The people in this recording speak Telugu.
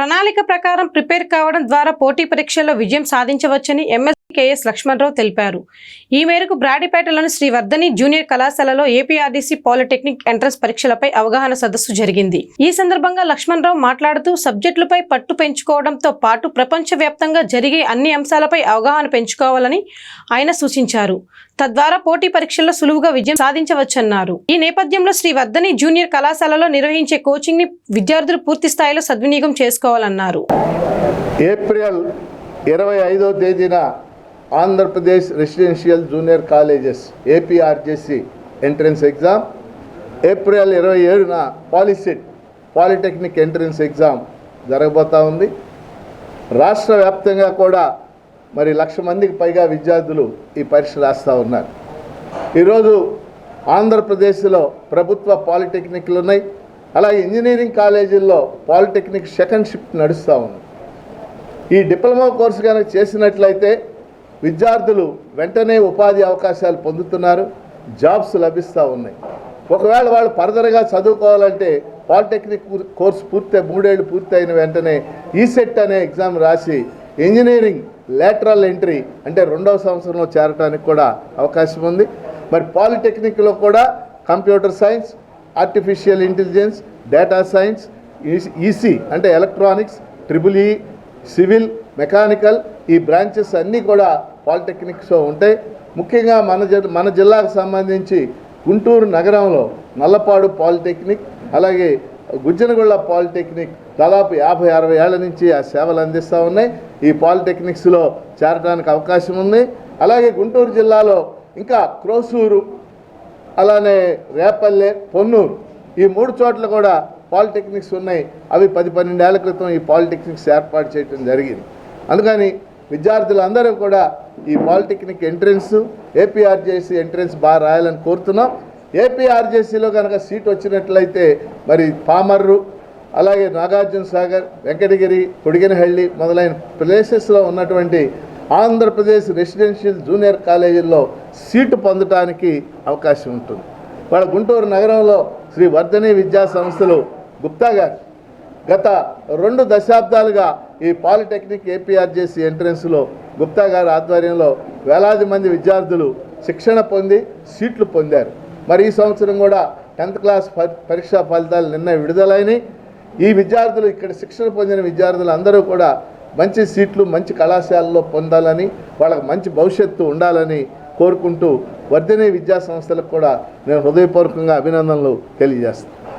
ప్రణాళిక ప్రకారం ప్రిపేర్ కావడం ద్వారా పోటీ పరీక్షల్లో విజయం సాధించవచ్చని ఎంఎస్ కేఎస్ లక్ష్మణరావు తెలిపారు. ఈ మేరకు బ్రాడిపేటలోని శ్రీ వర్ధని జూనియర్ కళాశాలలో ఏపీఆర్డీసీ పాలిటెక్నిక్ ఎంట్రన్స్ పరీక్షలపై అవగాహన సదస్సు జరిగింది. ఈ సందర్భంగా లక్ష్మణరావు మాట్లాడుతూ సబ్జెక్టులపై పట్టు పెంచుకోవడంతో పాటు ప్రపంచవ్యాప్తంగా జరిగే అన్ని అంశాలపై అవగాహన పెంచుకోవాలని ఆయన సూచించారు. తద్వారా పోటీ పరీక్షల్లో సులువుగా విజయం సాధించవచ్చన్నారు. ఈ నేపథ్యంలో శ్రీ వర్ధని జూనియర్ కళాశాలలో నిర్వహించే కోచింగ్ని విద్యార్థులు పూర్తి స్థాయిలో సద్వినియోగం చేసుకోవాలన్నారు. ఏప్రిల్ ఇరవై ఐదో తేదీన Andhra Pradesh residential junior colleges APRJC entrance exam April ఇరవై ఏడున పాలిసెట్ పాలిటెక్నిక్ ఎంట్రన్స్ ఎగ్జామ్ జరగబోతూ ఉంది. రాష్ట్ర వ్యాప్తంగా కూడా మరి లక్ష మందికి పైగా విద్యార్థులు ఈ పరీక్ష రాస్తూ ఉన్నారు. ఈరోజు ఆంధ్రప్రదేశ్లో ప్రభుత్వ పాలిటెక్నిక్లు ఉన్నాయి. అలాగే ఇంజనీరింగ్ కాలేజీల్లో పాలిటెక్నిక్ సెకండ్ షిఫ్ట్ నడుస్తూ ఉంది. ఈ డిప్లొమా కోర్సు కనుక చేసినట్లయితే విద్యార్థులు వెంటనే ఉపాధి అవకాశాలు పొందుతున్నారు జాబ్స్ లభిస్తూ ఉన్నాయి. ఒకవేళ వాళ్ళు ఫర్దర్గా చదువుకోవాలంటే పాలిటెక్నిక్ కోర్సు పూర్తి మూడేళ్ళు పూర్తి అయిన వెంటనే ఈసెట్ అనే ఎగ్జామ్ రాసి ఇంజనీరింగ్ లేటరల్ ఎంట్రీ అంటే రెండవ సంవత్సరంలో చేరడానికి కూడా అవకాశం ఉంది. మరి పాలిటెక్నిక్లో కూడా computer science artificial intelligence data science EC అంటే electronics triple E civil mechanical ఈ బ్రాంచెస్ అన్నీ కూడా పాలిటెక్నిక్స్లో ఉంటాయి. ముఖ్యంగా మన మన జిల్లాకు సంబంధించి గుంటూరు నగరంలో నల్లపాడు పాలిటెక్నిక్ అలాగే గుజ్జనగొళ్ళ పాలిటెక్నిక్ దాదాపు యాభై అరవై ఏళ్ళ నుంచి ఆ సేవలు అందిస్తూ ఉన్నాయి. ఈ పాలిటెక్నిక్స్లో చేరడానికి అవకాశం ఉంది. అలాగే గుంటూరు జిల్లాలో ఇంకా క్రోసూరు అలానే రేపల్లె పొన్నూరు ఈ మూడు చోట్ల కూడా పాలిటెక్నిక్స్ ఉన్నాయి. అవి పది పన్నెండేళ్ళ క్రితం ఈ పాలిటెక్నిక్స్ ఏర్పాటు చేయడం జరిగింది. అందుకని విద్యార్థులందరూ కూడా ఈ పాలిటెక్నిక్ ఎంట్రన్స్ ఏపీఆర్జేసీ ఎంట్రన్స్ బాగా రాయాలని కోరుతున్నాం. ఏపీఆర్జేసీలో కనుక సీట్ వచ్చినట్లయితే మరి పామర్రు అలాగే నాగార్జున సాగర్ వెంకటగిరి కొడిగినహళ్ళి మొదలైన ప్లేసెస్లో ఉన్నటువంటి ఆంధ్రప్రదేశ్ రెసిడెన్షియల్ జూనియర్ కాలేజీల్లో సీటు పొందటానికి అవకాశం ఉంటుంది. వాళ్ళ గుంటూరు నగరంలో శ్రీ వర్ధని విద్యా సంస్థలు గుప్తా గారు గత రెండు దశాబ్దాలుగా ఈ పాలిటెక్నిక్ ఏపీఆర్జేసీ ఎంట్రన్స్లో గుప్తా గారి ఆధ్వర్యంలో వేలాది మంది విద్యార్థులు శిక్షణ పొంది సీట్లు పొందారు. మరి ఈ సంవత్సరం కూడా టెన్త్ క్లాస్ పరీక్షా ఫలితాలు నిన్న విడుదలైనవి ఈ విద్యార్థులు ఇక్కడ శిక్షణ పొందిన విద్యార్థులు అందరూ కూడా మంచి సీట్లు మంచి కళాశాలలో పొందాలని వాళ్ళకి మంచి భవిష్యత్తు ఉండాలని కోరుకుంటూ వర్ధిని విద్యా సంస్థలకు కూడా నేను హృదయపూర్వకంగా అభినందనలు తెలియజేస్తాను